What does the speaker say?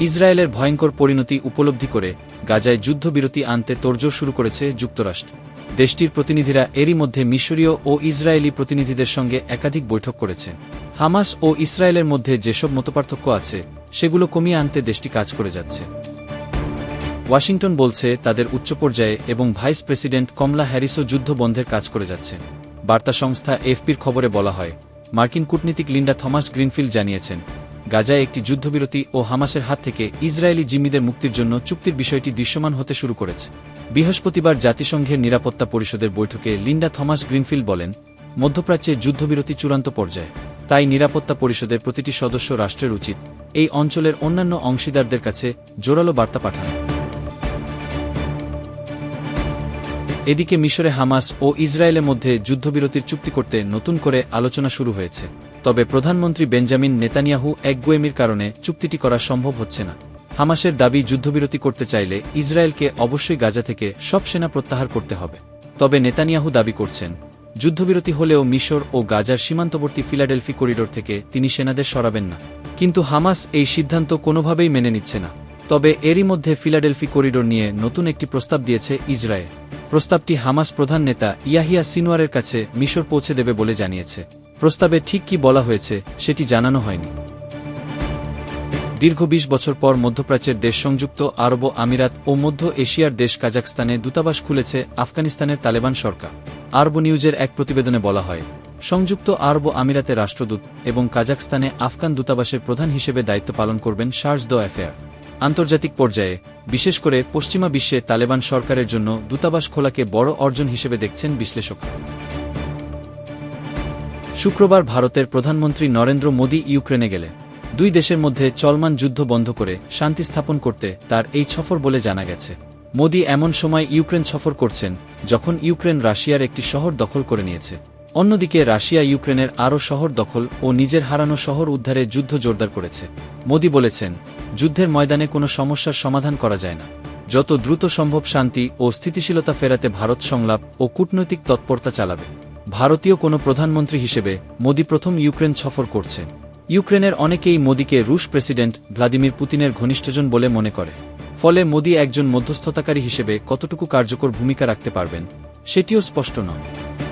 ইসরায়েলের ভয়ঙ্কর পরিণতি উপলব্ধি করে গাজায় যুদ্ধবিরতি আনতে তোড়জোড় শুরু করেছে যুক্তরাষ্ট্র। দেশটির প্রতিনিধিরা এরই মধ্যে মিশরীয় ও ইসরায়েলি প্রতিনিধিদের সঙ্গে একাধিক বৈঠক করেছে। হামাস ও ইসরায়েলের মধ্যে যেসব মতপার্থক্য আছে, সেগুলো কমিয়ে আনতে দেশটি কাজ করে যাচ্ছে। ওয়াশিংটন বলছে, তাদের উচ্চ পর্যায়ে এবং ভাইস প্রেসিডেন্ট কমলা হ্যারিসও যুদ্ধ বন্ধের কাজ করে যাচ্ছে বার্তা সংস্থা এফপির খবরে বলা হয়, মার্কিন কূটনীতিক লিন্ডা থমাস গ্রিনফিল্ড জানিয়েছেন গাজায় একটি যুদ্ধবিরতি ও হামাসের হাত থেকে ইসরায়েলি জিম্মিদের মুক্তির জন্য চুক্তির বিষয়টি দৃশ্যমান হতে শুরু করেছে। বৃহস্পতিবার জাতিসংঘের নিরাপত্তা পরিষদের বৈঠকে লিন্ডা থমাস গ্রিনফিল্ড বলেন, মধ্যপ্রাচ্যে যুদ্ধবিরতি চূড়ান্ত পর্যায়ে। তাই নিরাপত্তা পরিষদের প্রতিটি সদস্য রাষ্ট্রের উচিত এই অঞ্চলের অন্যান্য অংশীদারদের কাছে জোরালো বার্তা পাঠানো। এদিকে মিশরে হামাস ও ইসরায়েলের মধ্যে যুদ্ধবিরতির চুক্তি করতে নতুন করে আলোচনা শুরু হয়েছে। তবে প্রধানমন্ত্রী বেঞ্জামিন নেতানিয়াহু একগুয়েমির কারণে চুক্তিটি করা সম্ভব হচ্ছে না। হামাসের দাবি যুদ্ধবিরতি করতে চাইলে ইসরায়েলকে অবশ্যই গাজা থেকে সব সেনা প্রত্যাহার করতে হবে। তবে নেতানিয়াহু দাবি করছেন, যুদ্ধবিরতি হলেও মিশর ও গাজার সীমান্তবর্তী ফিলাডেলফি করিডোর থেকে তিনি সেনাদের সরাবেন না। কিন্তু হামাস এই সিদ্ধান্ত কোনোভাবেই মেনে নিচ্ছে না। তবে এরই মধ্যে ফিলাডেলফি করিডোর নিয়ে নতুন একটি প্রস্তাব দিয়েছে ইসরায়েল। প্রস্তাবটি হামাস প্রধান নেতা ইয়াহিয়া সিনোয়ারের কাছে মিশর পৌঁছে দেবে বলে জানিয়েছে। প্রস্তাবে ঠিক কি বলা হয়েছে, সেটি জানানো হয়নি। দীর্ঘ বিশ বছর পর মধ্যপ্রাচ্যের দেশ সংযুক্ত আরব আমিরাত ও মধ্য এশিয়ার দেশ কাজাকস্তানে দূতাবাস খুলেছে আফগানিস্তানের তালেবান সরকার। আরব নিউজের এক প্রতিবেদনে বলা হয়, সংযুক্ত আরব আমিরাতে রাষ্ট্রদূত এবং কাজাকস্তানে আফগান দূতাবাসের প্রধান হিসেবে দায়িত্ব পালন করবেন শার্জ দ্য অ্যাফেয়ার আন্তর্জাতিক পর্যায়ে, বিশেষ করে পশ্চিমা বিশ্বে তালেবান সরকারের জন্য দূতাবাস খোলাকে বড় অর্জন হিসেবে দেখছেন বিশ্লেষকরা। শুক্রবার ভারতের প্রধানমন্ত্রী নরেন্দ্র মোদী ইউক্রেনে গেলে। দুই দেশের মধ্যে চলমান যুদ্ধ বন্ধ করে শান্তি স্থাপন করতে তার এই সফর বলে জানা গেছে। মোদী এমন সময় ইউক্রেন সফর করছেন, যখন ইউক্রেন রাশিয়ার একটি শহর দখল করে নিয়েছে। অন্যদিকে রাশিয়া ইউক্রেনের আরও শহর দখল ও নিজের হারানো শহর উদ্ধারে যুদ্ধ জোরদার করেছে। মোদী বলেছেন, যুদ্ধের ময়দানে কোনো সমস্যার সমাধান করা যায় না। যত দ্রুত সম্ভব শান্তি ও স্থিতিশীলতা ফেরাতে ভারত সংলাপ ও কূটনৈতিক তৎপরতা চালাবে। ভারতীয় কোনো প্রধানমন্ত্রী হিসেবে মোদি প্রথম ইউক্রেন সফর করছে। ইউক্রেনের অনেকেই মোদিকে রুশ প্রেসিডেন্ট ভ্লাদিমির পুতিনের ঘনিষ্ঠজন বলে মনে করে। ফলে মোদি একজন মধ্যস্থতাকারী হিসেবে কতটুকু কার্যকর ভূমিকা রাখতে পারবেন, সেটিও স্পষ্ট নয়।